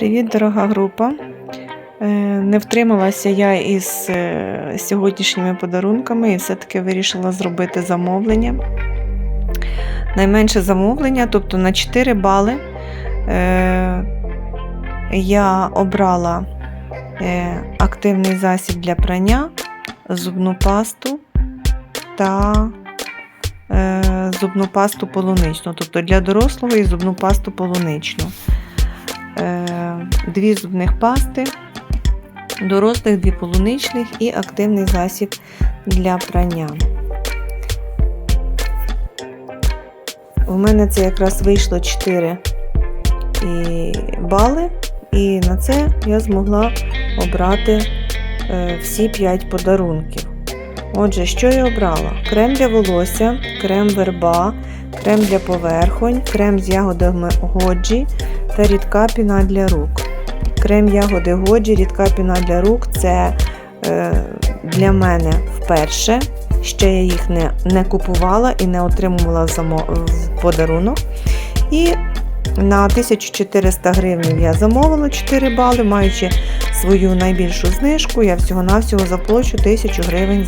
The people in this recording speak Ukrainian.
Привіт, дорога група. Е, Не втрималася я із е, сьогоднішніми подарунками і все-таки вирішила зробити замовлення. Найменше замовлення, тобто на 4 бали. Е, Я обрала активний засіб для прання, зубну пасту та зубну пасту полуничну, тобто для дорослого і зубну пасту полуничну. Дві зубних пасти, дорослих, дві полуничних і активний засіб для прання. У мене це якраз вийшло 4 і бали, і на це я змогла обрати е, всі 5 подарунків. Отже, що я обрала? Крем для волосся, крем верба, крем для поверхонь, крем з ягодами годжі та рідка піна для рук. Крем ягоди годжі, рідка піна для рук це е, для мене вперше. Ще я їх не, не купувала і не отримувала в, подарунок. І на 1400 гривень я замовила 4 бали, маючи свою найбільшу знижку, я всього-навсього заплачу 1000 гривень